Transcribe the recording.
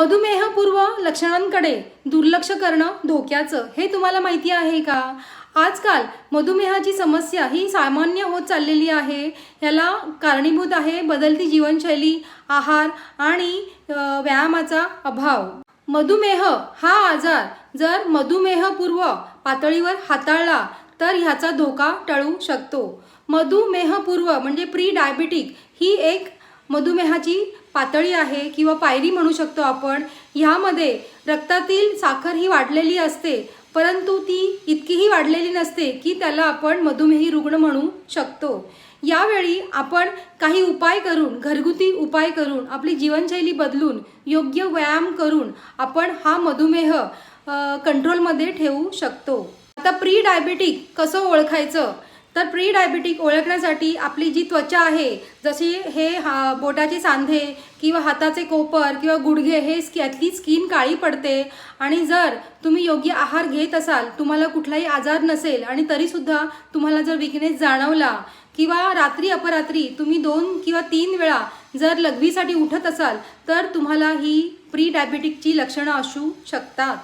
मधुमेहपूर्व लक्षणांकडे दुर्लक्ष करणं धोक्याचं. हे तुम्हाला माहिती आहे का? आजकाल मधुमेहाची समस्या ही सामान्य होत चाललेली आहे. याला कारणीभूत आहे बदलती जीवनशैली आहार आणि व्यायामाचा अभाव. मधुमेह हा आजार जर मधुमेहपूर्व पातळीवर हाताळला तर ह्याचा धोका टळू शकतो. मधुमेहपूर्व म्हणजे प्री डायबिटिक ही एक मधुमेहाची पातळी आहे किंवा पायरी म्हणू शकतो आपण ह्यामध्ये रक्तातील साखर ही वाढलेली असते परंतु ती इतकीही वाढलेली नसते की त्याला आपण मधुमेही रुग्ण म्हणू शकतो. यावेळी आपण काही उपाय करून घरगुती उपाय करून आपली जीवनशैली बदलून योग्य व्यायाम करून आपण हा मधुमेह कंट्रोलमध्ये ठेवू शकतो. आता प्री डायबेटिक कसं ओळखायचं? तर प्री डायबिटिक ओळखण्यासाठी आपली जी त्वचा आहे जशी हे हा बोटाचे सांधे किंवा हाताचे कोपर किंवा गुडघे हे स्क- यातली स्किन काळी पडते. आणि जर तुम्ही योग्य आहार घेत असाल तुम्हाला कुठलाही आजार नसेल आणि तरीसुद्धा तुम्हाला जर विकनेस जाणवला किंवा रात्री अपरात्री तुम्ही दोन किंवा तीन वेळा जर लघवीसाठी उठत असाल तर तुम्हाला ही प्री डायबिटिकची लक्षणं असू शकतात.